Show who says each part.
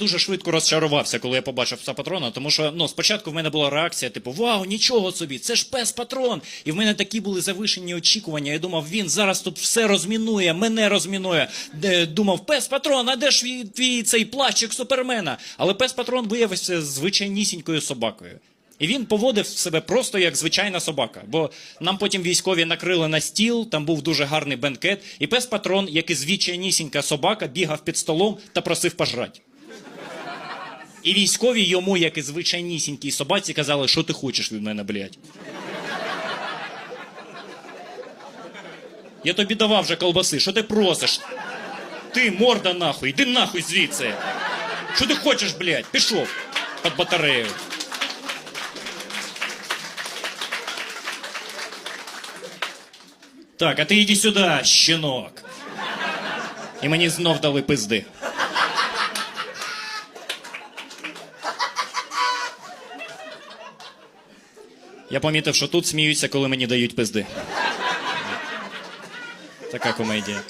Speaker 1: Дуже швидко розчарувався, коли я побачив пса патрона, тому що ну спочатку в мене була реакція, типу Вау, нічого собі, це ж пес патрон. І в мене такі були завишені очікування. Я думав, він зараз тут все розмінує, мене розмінує. Де, думав, пес патрон, а де ж твій, твій цей плащик супермена? Але пес патрон виявився звичайнісінькою собакою. І він поводив себе просто як звичайна собака. Бо нам потім військові накрили на стіл, там був дуже гарний бенкет, і пес патрон, як і звичайнісінька собака, бігав під столом та просив пожрати. І військові йому, як і звичайнісінькій собаці, казали, що ти хочеш від мене, блядь. Я тобі давав вже колбаси, що ти просиш? Ти, морда нахуй, йди нахуй звідси. Що ти хочеш, блядь? Пішов під батарею. Так, а ти йди сюди, щенок. І мені знов дали пизди. Я помітив, що тут сміються, коли мені дають пизди. Така комедія.